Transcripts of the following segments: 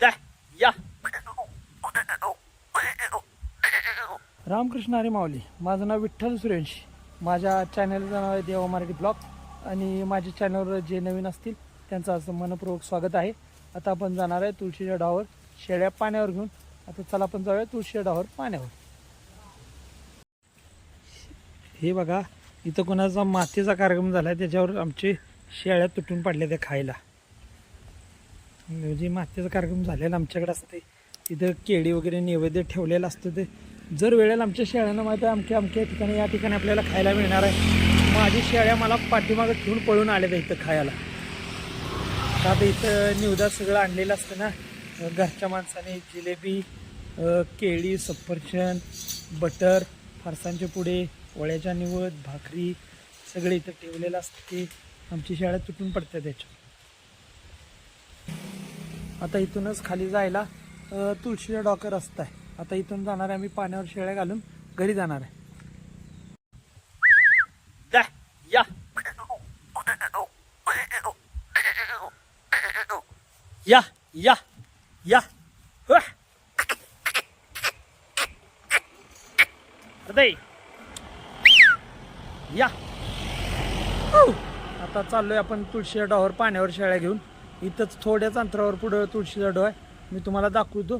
द्या या रामकृष्ण हरी माऊली माझं नाव विठ्ठल सूर्यवंशी माझ्या चॅनलचं नाव आहे देवा मराठी ब्लॉग. आणि माझ्या चॅनलवर जे नवीन असतील त्यांचं असं मनपूर्वक स्वागत आहे. आता आपण जाणार आहे तुळशीच्या डावर शेळ्या पाण्यावर घेऊन. आता चला आपण जाऊया तुळशीच्या डावर पाण्यावर. हे बघा इथं कोणाचा मातीचा कार्यक्रम झाला आहे त्याच्यावर आमचे शेळ्या तुटून पडल्या त्या खायला. म्हणजे मातीचा कार्यक्रम झालेला आमच्याकडे असते तिथं केळी वगैरे नैवेद्य ठेवलेलं असतं ते. जर वेळेला आमच्या शेळ्यांना माहिती आहे अमक्या अमक्या ठिकाणी या ठिकाणी आपल्याला खायला मिळणार आहे. माझी शेळ्या मला पाठीमागं ठेवून पळून आल्या त्या इथं खायला. आता इथं निवदात सगळं आणलेलं असतं ना. घरच्या माणसाने जिलेबी केळी सफरचंद बटर फरसांचे पुडे वळ्याच्या निवद भाकरी सगळे इथं ठेवलेलं असतं ते. आमची शेळ्या तुटून पडतात त्याच्यात. आता इथूनच खाली जायला तुळशीचा डॉकर रस्ता आहे. आता इथून जाणार आहे आम्ही पाण्यावर शेळ्या घालून घरी जाणार आहे. या. या या या. या. आता चाललोय आपण तुळशीच्या डॉवर पाण्यावर शेळ्या घेऊन. इथंच थोड्याच अंतरावर पुढं तुळशीचा डो आहे. मी तुम्हाला दाखवतो.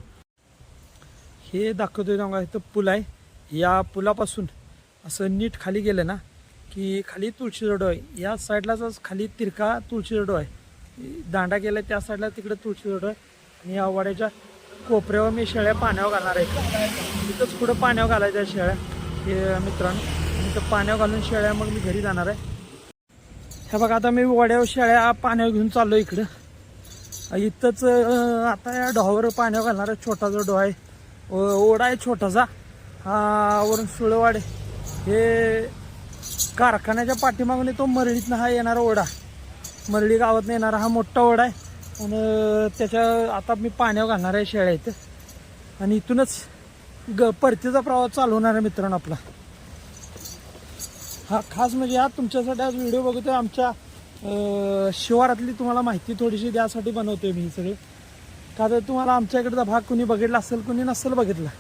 हे दाखवतो तेव्हा इथं पूल आहे. या पुलापासून असं नीट खाली गेलं ना की खाली तुळशी डो आहे. या साईडलाच खाली तिरका तुळशी डो आहे. दांडा गेला त्या साईडला तिकडे तुळशी डो आहे. आणि या वाड्याच्या कोपऱ्यावर मी शेळ्या पाण्यावर घालणार आहे. तिथंच पुढं पाण्यावर घालायच्या शेळ्या. हे मित्रांनो इथं तर पाण्यावर घालून शेळ्या मग मी घरी जाणार आहे. हे बघा आता मी वड्यावर शेळ्या पाण्यावर घेऊन चाललो इकडं. इथंच आता या डोहावर पाण्यावर घालणार आहे छोटासा डोहा आहे. ओ- ओढा आहे छोटासा. हा वरून सुळवाड. आहे. हे कारखान्याच्या पाठीमागून तो मरळीतनं हा येणारा ओढा. मरळी गावातनं येणारा हा मोठा ओढा आहे. आणि त्याच्या आता मी पाण्यावर घालणार आहे शेळ्या इथं. आणि इथूनच ग परतीचा प्रवास चालू होणार आहे मित्रांनो आपला. हा खास म्हणजे हा तुमच्यासाठी आज व्हिडिओ बघतोय आमच्या शिवारातली तुम्हाला माहिती थोडीशी द्यासाठी बनवतोय मी सगळे. का तर तुम्हाला आमच्याकडचा भाग कुणी बघितला असेल कुणी नसेल बघितला.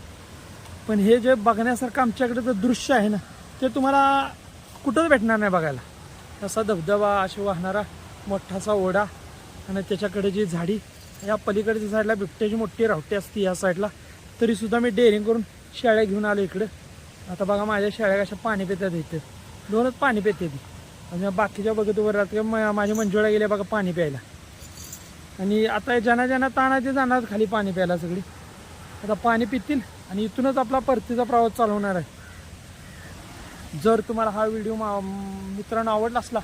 पण हे जे बघण्यासारखं आमच्याकडे दृश्य आहे ना ते तुम्हाला कुठंच भेटणार नाही बघायला. असा धबधबा असे वाहणारा मोठासा ओढा आणि त्याच्याकडे जी झाडी या पलीकडच्या साईडला बिबट्याची मोठी रावटी असते या साईडला. तरीसुद्धा मी डेअरिंग करून शेळ्या घेऊन आलो इकडं. आता बघा माझ्या शेळ्या कशा पाणी पितात इथं. दोनच पाणी पिते ती आणि बाकीच्या बघत वर राहते म- माझी मंजुळा गेल्या बघा पाणी प्यायला. आणि आता ज्यांना ज्यांना ताणाचे जाणार खाली पाणी प्यायला सगळी. आता पाणी पितील आणि इथूनच आपला परतीचा प्रवास चालू होणार आहे. जर तुम्हाला हा व्हिडिओ मा मित्रांनो आवडला असला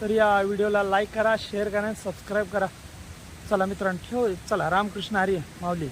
तर या व्हिडिओला लाईक करा शेअर करा सबस्क्राईब करा. चला मित्रांनो ठेव चला रामकृष्ण आर्य माऊली.